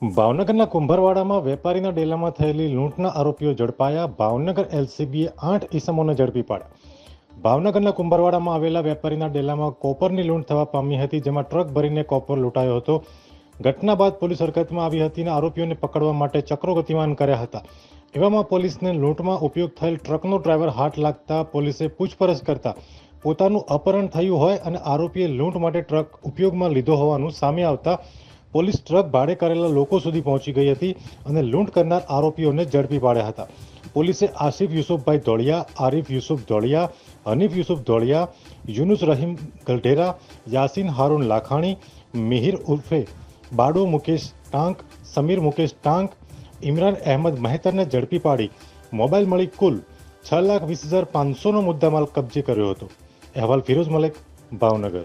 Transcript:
ભાવનગરના કુંભરવાડામાં વેપારીના ડેલામાં થયેલી લૂંટના આરોપીઓ ઝડપાયા. ભાવનગર એલસીબીએ આઠ ઈસમોને ઝડપી પાડ્યા. ભાવનગરના કુંભરવાડામાં આવેલા વેપારીના ડેલામાં કોપરની લૂંટ થવા પામી હતી, જેમાં ટ્રક ભરીને કોપર લૂંટાયો હતો. ઘટના બાદ પોલીસ હરકતમાં આવી હતી અને આરોપીઓને પકડવા માટે ચક્રો ગતિમાન કર્યા હતા. એવામાં પોલીસને લૂંટમાં ઉપયોગ થયેલ ટ્રકનો ડ્રાઈવર હાથ લાગતા પોલીસે પૂછપરછ કરતા પોતાનું અપહરણ થયું હોય અને આરોપીએ લૂંટ માટે ટ્રક ઉપયોગમાં લીધો હોવાનું સામે આવતા પોલીસ ટ્રક ભાડે કરેલા લોકો સુધી પહોંચી ગઈ હતી અને લૂંટ કરનાર આરોપીઓને ઝડપી પાડ્યા હતા. પોલીસે આસિફ યુસુફભાઈ ધોળિયા, આરિફ યુસુફ ધોળિયા, હનીફ યુસુફ ધોળિયા, યુનુસ રહીમ ગલઢેરા, યાસીન હારૂન લાખાણી, મિહિર ઉર્ફે, બાડો મુકેશ ટાંક, સમીર મુકેશ ટાંક, ઇમરાન અહેમદ મહેતરને ઝડપી પાડી મોબાઈલ મળી કુલ છ લાખ વીસ હજાર પાંચસોનો મુદ્દામાલ કબજે કર્યો હતો. અહેવાલ ફિરોઝ મલેક, ભાવનગર.